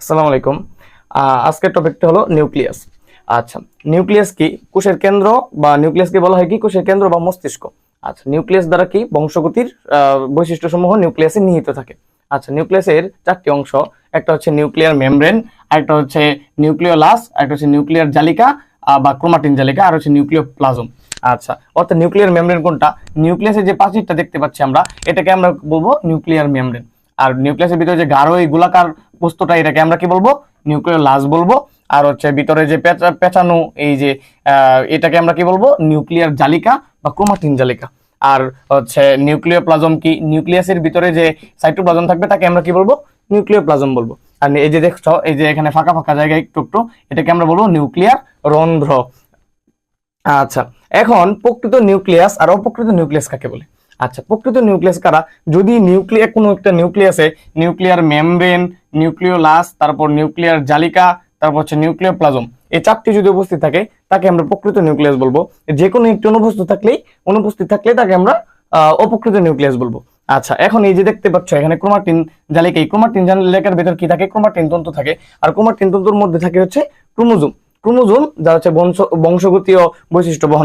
আসসালামু আলাইকুম। আজকের টপিকটা হলো নিউক্লিয়াস আচ্ছা নিউক্লিয়াস কি? কোষের কেন্দ্র বা নিউক্লিয়াসকে বলা হয় কি? কোষের কেন্দ্র বা মস্তিষ্ক। আচ্ছা নিউক্লিয়াস দ্বারা কি বংশগতির বৈশিষ্ট্যসমূহ নিউক্লিয়াসে নিহিত থাকে। আচ্ছা নিউক্লিয়াসের চারটি অংশ, একটা হচ্ছে নিউক্লিয়ার মেমব্রেন একটা হচ্ছে নিউক্লিওলাস একটা হচ্ছে নিউক্লিয়ার জালিকা বা ক্রোমাটিন জালিকা, আর হচ্ছে নিউক্লিয় প্লাজম আচ্ছা অর্থাৎ নিউক্লিয়ার মেমব্রেন কোনটা? নিউক্লিয়াসের যে প্রাচীরটা দেখতে পাচ্ছি আমরা, এটাকে আমরা বলব নিউক্লিয়ার মেমব্রেন আর নিউক্লিয়াসের ভিতরে যে গাঢ় এই গোলাকার বস্তুটা এটাকে আমরা কি বলব? নিউক্লিয়ার লাস বলব। আর হচ্ছে ভিতরে যে পেঁচা- পেঁচানো এই যে এটাকে আমরা কি বলব? নিউক্লিয়ার জালিকা বা ক্রোমাটিন জালিকা। আর হচ্ছে নিউক্লিয় প্লাজম কি নিউক্লিয়াসের ভিতরে যে সাইটোপ্লাজম থাকবে, তাকে আমরা কি বলব? নিউক্লিয় প্লাজম বলব। আর এই যে দেখছ, এই যে এখানে ফাঁকা ফাঁকা জায়গায় একটু একটু এটাকে আমরা বলব নিউক্লিয়ার রন্ধ্র। আচ্ছা এখন প্রকৃত নিউক্লিয়াস আর অপ্রকৃত নিউক্লিয়াস কাকে বলে? আচ্ছা প্রকৃত নিউক্লিয়াস কারা? যদি নিউক্লিয়ার কোনো একটা নিউক্লিয়াসে নিউক্লিয়ার মেমব্রেন নিউক্লিওলাস তারপর নিউক্লিয়ার জালিকা, তারপর হচ্ছে নিউক্লিয়ার প্লাজম, এই চারটি যদি উপস্থিত থাকে, তাকে আমরা প্রকৃত নিউক্লিয়াস বলব। যে কোনো একটি অনুপস্থিত থাকলেই, অনুপস্থিত থাকলে তাকে আমরা অপকৃত নিউক্লিয়াস বলব। আচ্ছা এখন এই যে দেখতে পাচ্ছ, এখানে ক্রোমাটিন জালিকা, এই ক্রোমাটিন জালিকার ভেতর কি থাকে? ক্রোমাটিন তন্তু থাকে। আর ক্রোমাটিন তন্তুর মধ্যে থাকে হচ্ছে ক্রোমোজোম। ক্রোমোজোম, যা হচ্ছে বংশ বংশগতীয় বৈশিষ্ট্য বহন